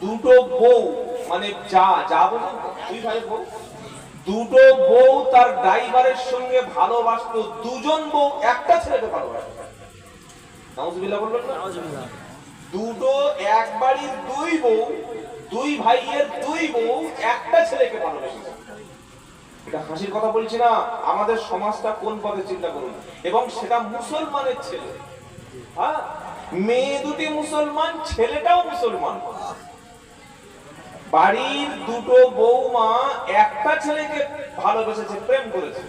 দুটো বউ মানে যা যা বলুন দুই ভাই বউ। দুটো বউ তার ড্রাইভারের সঙ্গে ভালোবাসতো দুজন বউ একটা ছেলেকে ভালোবাসতো। নাউজুবিল্লাহ বলবেন না? দুটো এক বাড়ির দুই বউ দুই ভাইয়ের দুই বউ একটা ছেলেকে ভালোবেসেছে এটা হাসির কথা বলছি না আমাদের সমাজটা কোন পথে চিন্তা করুন। এবং সেটা মুসলমানের ছেলে। হ্যাঁ? মেয়ে দুটি মুসলমান ছেলেটাও মুসলমান। বাড়ির দুটো বৌমা একটা ছেলেকে ভালোবেসেছে, প্রেম করেছে।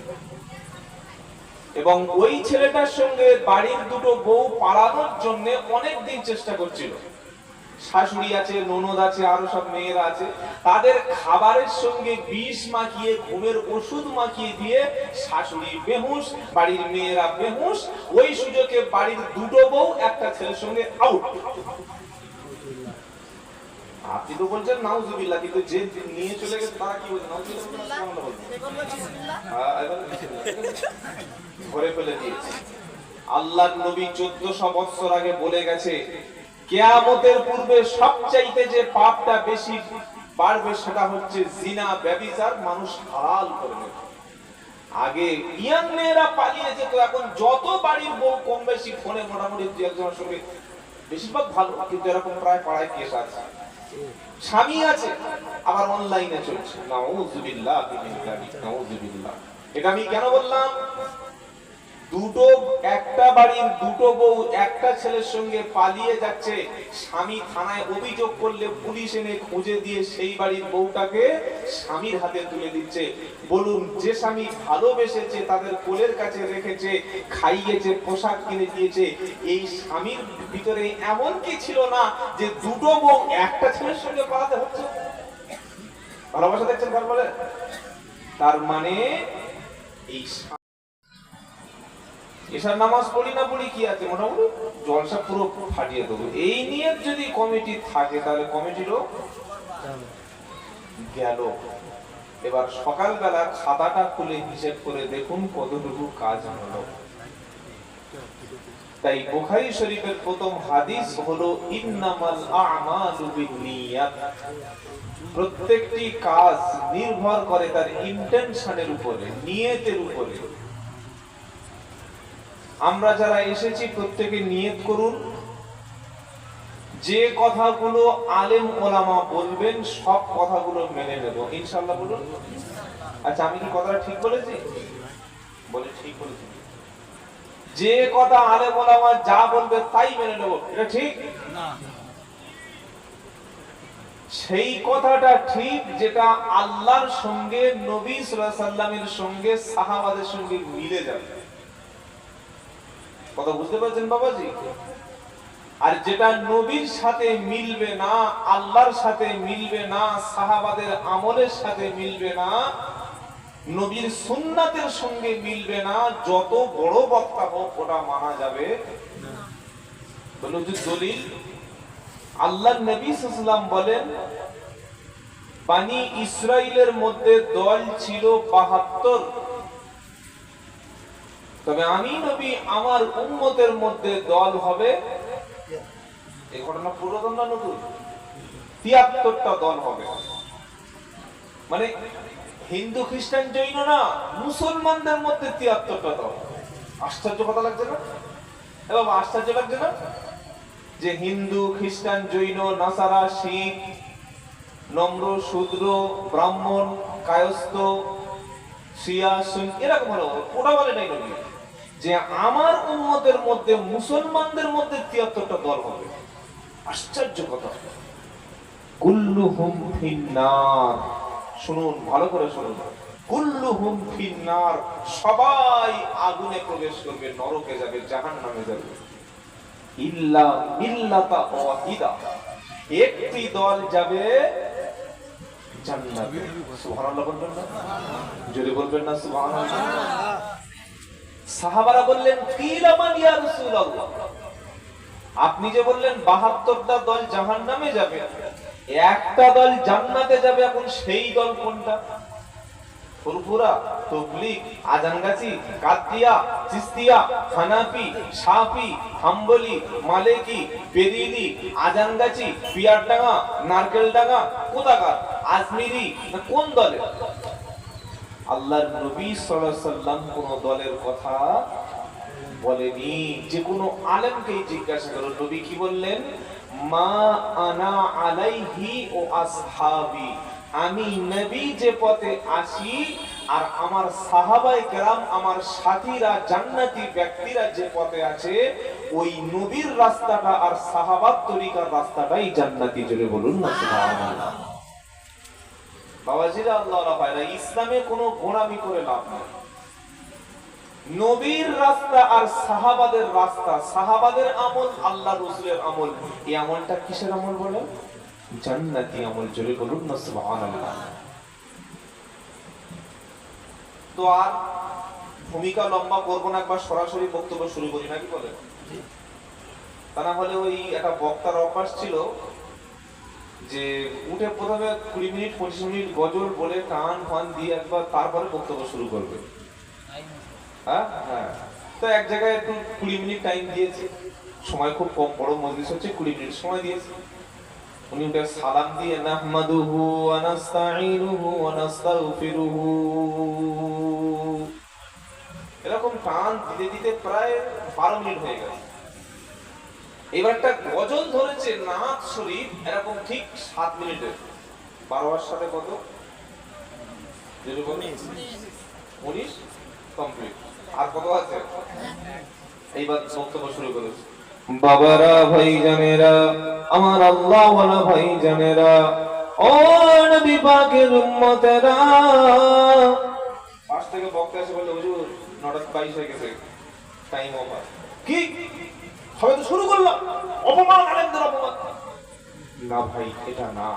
এবং ওই ছেলেটার সঙ্গে বাড়ির দুটো বউ পালানোর জন্য অনেক দিন চেষ্টা করছিল। শাশুড়ি আছে, ননদ আছে, আরও সব মেয়েরা আছে। তাদের খাবারের সঙ্গে বিষ মাখিয়ে, ঘুমের ওষুধ মাখিয়ে দিয়ে শাশুড়ি বেহুশ, বাড়ির মেয়েরা বেহুশ, ওই সুযোগে বাড়ির দুটো বউ একটা ছেলের সঙ্গে আউট আপনি তো বলছেন নাউজুবিল্লাহ কিন্তু যে নিয়ে চলে গেছে তারা কি বলছে? নাউজুবিল্লাহ? হ্যাঁ, ফেলে দিয়েছে। নবী চোদ্দশো বৎসর আগে বলে গেছে কেয়ামতের পূর্বে সবচাইতে যে পাপটা বেশি বাড়বে সেটা হচ্ছে জিনা ব্যবিচার মানুষ হালাল করে আগে ইয়াং মেয়েরা পালিয়ে যেত এখন যত বাড়ির বউ কম বেশি ফোনে মোটামুটি দু একজনের সঙ্গে বেশিরভাগ ভালো কিন্তু এরকম প্রায় পাড়ায় কেস আছে। স্বামী আছে আবার অনলাইনে চলছে। নাউজুবিল্লাহ নাউজুবিল্লাহ। এটা আমি কেন বললাম? বাড়ির দুটো বউ একটা ছেলের সঙ্গে পালিয়ে যাচ্ছে। স্বামী থানায় অভিযোগ করলে পুলিশ এনে খুঁজে দিয়ে সেই বাড়ির বউটাকে স্বামীর হাতে তুলে দিচ্ছে। বলুন, যে স্বামী ভালোবেসেছে, তাদের কোলের কাছে রেখেছে, খাইয়েছে, পোশাক কিনে দিয়েছে, এই স্বামীর ভিতরে এমন কি ছিল না যে দুটো বউ একটা ছেলের সঙ্গে পালাতে হচ্ছে? ভালোবাসা দেখছেন তার মানে এই এসার নামাজ পড়ি না পড়ি কি আছে? মোটামুটি জলসা পুরো ফাটিয়ে দেবো। এই নিয়ে যদি কমিটি থাকে, তাহলে কমিটিরও গেল। এবার সকালবেলা খাতাটা খুলে হিসেব করে দেখুন কতটুকু কাজ হলো। তাই বুখারী শরীফের প্রথম হাদিস হলো, ইন্নামাল আ'মালু বিন্নিয়াত। প্রত্যেকটি কাজ নির্ভর করে তার ইন্টেনশনের উপরে, নিয়তের উপরে। আমরা যারা এসেছি প্রত্যেকে নিয়ত করুন। যে কথাগুলো আলেম ওলামা বলবেন সব কথাগুলো মেনে নেব। ইনশাল্লাহ বলুন। আচ্ছা আমি কি কথাটা ঠিক বলেছি? বলে ঠিক বলেছি। যে কথা আলেম ওলামা যা বলবে তাই মেনে নেব। এটা ঠিক? সেই কথাটা ঠিক যেটা আল্লাহর সঙ্গে নবী সাল্লামের সঙ্গে সাহাবাদের সঙ্গে মিলে যাবে। কথা বুঝতে পারছেন বাবাজি? আর যেটা নবীর সাথে মিলবে না, আল্লাহর সাথে মিলবে না, সাহাবাদের আমলের সাথে মিলবে না, নবীর সুন্নাতের সঙ্গে মিলবে না, যত বড় বক্তা হোক, ওটা মানা যাবে দলিল আল্লাহ নবী সাল্লাম বলেন, বানি ইসরাইলের মধ্যে দল ছিল বাহাত্তর। তবে আমি নবী আমার উম্মতের মধ্যে দল হবে। এই ঘটনা পুরাতন না নতুন? তিয়াত্তরটা দল হবে। মানে হিন্দু, খ্রিস্টান, জৈন না, মুসলমানদের মধ্যে তিয়াত্তরটা দল। আশ্চর্য কথা লাগছে না? এবং আশ্চর্য লাগছে না? যে হিন্দু, খ্রিস্টান, জৈন, নাসারা, শিখ, নম্র, শূদ্র, ব্রাহ্মণ, কায়স্থ, শিয়া সুন এরকম হলো। ওটা বলে নাই নবী। যে আমার উম্মতের মধ্যে, মুসলমানদের মধ্যে তিয়াত্তরটা দল হবে। আশ্চর্য কথা। কুল্লুহুম ফিন্নার। শুনুন, ভালো করে শুনুন। কুল্লুহুম ফিন্নার। সবাই আগুনে প্রবেশ করবে, নরকে যাবে, জাহান্নামে যাবে। ইল্লা মিল্লাতা ওয়াহিদা। একটি দল যাবে জান্নাতে। সুবহানাল্লাহ বলবেন না? যদি বলবেন না, সুবহানাল্লাহ। সাহাবারা বললেন আপনি যে বললেন 72টা দল জাহান্নামে যাবে। একটা দল জান্নাতে যাবে, এখন সেই দল কোনটা? কাতিয়া হাম্বলি, মালেকি আজানগাছি নারকেলডাঙ্গা কোন দলে আল্লাহর নবী সাল্লাম কোন দলের কথা বলেনি। যে কোনো আলেমকেই জিজ্ঞাসা করো, নবী কি বললেন? মা আনা আলাইহি ও আসহাবি, আমি নবী যে পথে আসি, আর আমার সাহাবাই কেরাম, আমার সাথীরা, জান্নাতি ব্যক্তিরা যে পথে আছে, ওই নবীর রাস্তাটা আর সাহাবাত তরিকার রাস্তাটাই জান্নাতি জুড়ে বলুন না সুবহানাল্লাহ। বাবাজিরা ইসলামে কোনো করে লাভ নবীর রাস্তা আর সাহাবাদের রাস্তা, সাহাবাদের আমল আল্লাহ রসুলের আমল। এই আমলটা কিসের আমল বলে? জান্নাতি আমল, জোরে বলুন না, সুবহানাল্লাহ। তো আর ভূমিকা লম্বা করব না, একবার সরাসরি বক্তব্য শুরু করি, নাকি বলে তা না হলে ওই একটা বক্তার অভ্যাস ছিল যে উঠে প্রথমে কুড়ি মিনিট, পঁচিশ মিনিট গজল বলে টান ফান দিয়ে একবার তারপরে বক্তব্য শুরু করবে। হ্যাঁ? হ্যাঁ। তো এক জায়গায় একটু কুড়ি মিনিট টাইম দিয়েছে। সময় খুব কম, বড় মজলিস হচ্ছে, কুড়ি মিনিট সময় দিয়েছে। উনি উঠে সালাম দিয়ে নাহমাদুহু ওয়া নাস্তাঈনুহু ওয়া নাস্তাগফিরুহু। এরকম টান দিতে দিতে প্রায় বারো মিনিট হয়ে গেছে। এবারটা গজল ধরেছে শরীফ এরকম ঠিক সাত মিনিটের। সাথে কত? উনিশ? কমপ্লিট। আর কত আছে? এইবার বক্তব্য শুরু করেছে। বাবারা ভাই জানেরা আমার আল্লাহ ভাই জানেরা ও নবী পাকের উম্মতেরা। পাশ থেকে বক্তা এসে বলল হুজুর নটা বাইশ হয়ে গেছে। টাইম ওভার কি? সবে তো শুরু করলাম। অপমান আলেমদের অপমান। না ভাই, এটা না।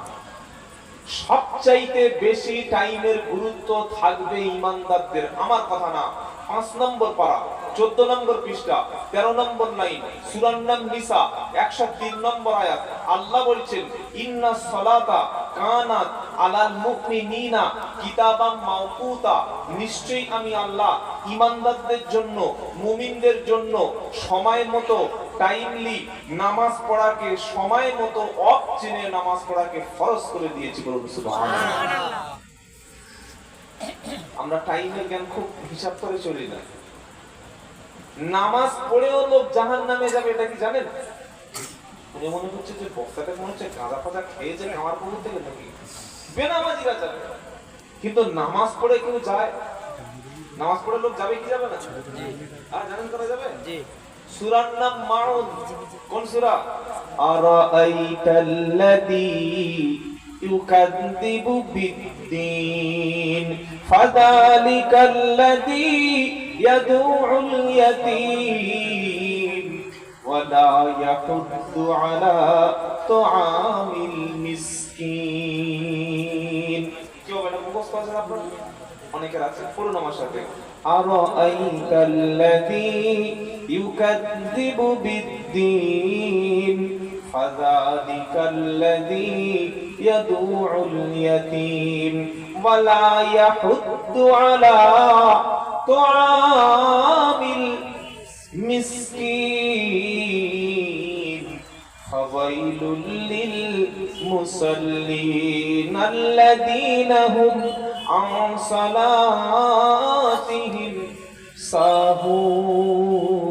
সবচাইতে বেশি টাইমের গুরুত্ব থাকবে ইমানদারদের। আমার কথা না। পাঁচ নম্বর পারা চোদ্দ নম্বর পৃষ্ঠা, তেরো নম্বর লাইন সুরান্নাম নিসা, একশো তিন নম্বর আয়াত। আল্লাহ বলছেন, ইন্না সলাতা কানাত আলাল মুমিনিনা কিতাবাম মাওকুতা। নিশ্চয়ই আমি আল্লাহ ইমানদারদের জন্য, মুমিনদের জন্য সময় মতো টাইমলি নামাজ পড়াকে সময় মতো অফ চিনে নামাজ পড়াকে ফরজ করে দিয়েছি বলুন আমরা টাইমের জ্ঞান খুব হিসাব করে চলি না। নামাজ পড়েও লোক জাহান নামে যাবে এটা কি জানেন? উনি মনে হচ্ছে যে বক্তাটা মনে হচ্ছে গাঁদা ফাঁদা খেয়ে খেয়েছে খাওয়ার পর থেকে নাকি? বেনামাজিরা যাবে। কিন্তু নামাজ পড়ে কেউ যায়? নামাজ পড়ে লোক যাবে কি যাবে না? আর জানেন করা যাবে? সূরার নাম মাউন কোন সূরা আরাআইতাল্লাযী ইউকাযযিবু বিদ্দীন ফাযালিকাল্লাযী ইয়াদউল ইয়াতীম ولا يحض على طعام المسكين কেউ এটা মুখস্থ আছেন আপনার অনেকের আছে পড়ুন আমার সাথে أرأيت الذي يكذب بالدين؟ فذلك الذي يدوع اليتيم. ولا يحض على طعام المسكين. فويل للمصلين الذين هم عن صلاتهم ساهون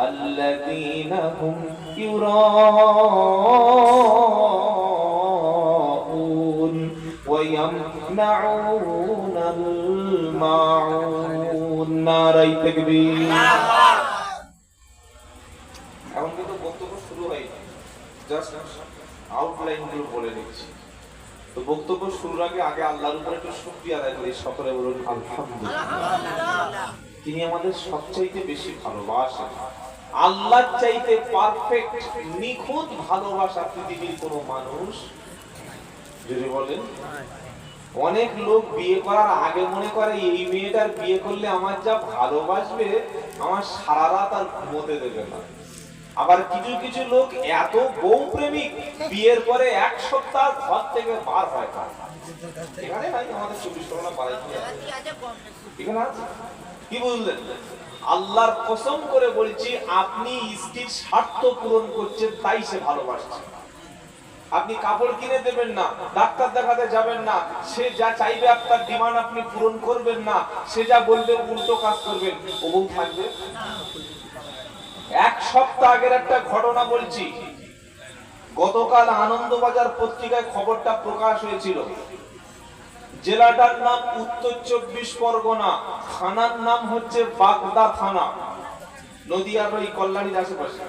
الذين هم يراءون ويمنعون الماعون ناري تكبير এখন কিন্তু বক্তব্য শুরু হয়নি জাস্ট আউটলাইন গুলো বলে নিচ্ছি তো বক্তব্য শুরুর আগে আগে আল্লাহর উপরে একটু শুকরিয়া আদায় করি সকলে বলুন আলহামদুলিল্লাহ তিনি আমাদের সবচাইতে বেশি ভালোবাসেন। আল্লাহর চাইতে পারফেক্ট নিখুঁত ভালোবাসা পৃথিবীর কোনো মানুষ যদি বলেন, অনেক লোক বিয়ে করার আগে মনে করে, এই মেয়েটার বিয়ে করলে আমার যা ভালোবাসবে, আমার সারা রাত আর ঘুমোতে দেবে না। আবার কিছু কিছু লোক এত বউ প্রেমিক বিয়ের পরে এক সপ্তাহ ঘর থেকে বার হয় এখানে নাই আমাদের চব্বিশ পরগনা পাড়ায় এখানে আছে? কি বুঝলেন আল্লাহর কসম করে বলছি, আপনি স্ত্রীর স্বার্থ পূরণ করছেন, তাই সে ভালোবাসছে। আপনি কাপড় কিনে দেবেন না, ডাক্তার দেখাতে যাবেন না, সে যা চাইবে আপনার ডিমান্ড আপনি পূরণ করবেন না, সে যা বলবে উল্টো কাজ করবেন ও বউ থাকবে। এক সপ্তাহ আগের একটা ঘটনা বলছি, গতকাল আনন্দবাজার পত্রিকায় খবরটা প্রকাশ হয়েছিল। জেলাটার নাম উত্তর চব্বিশ পরগনা থানার নাম হচ্ছে বাগদা থানা। নদীয়ার ওই কল্যাণীর আশেপাশে।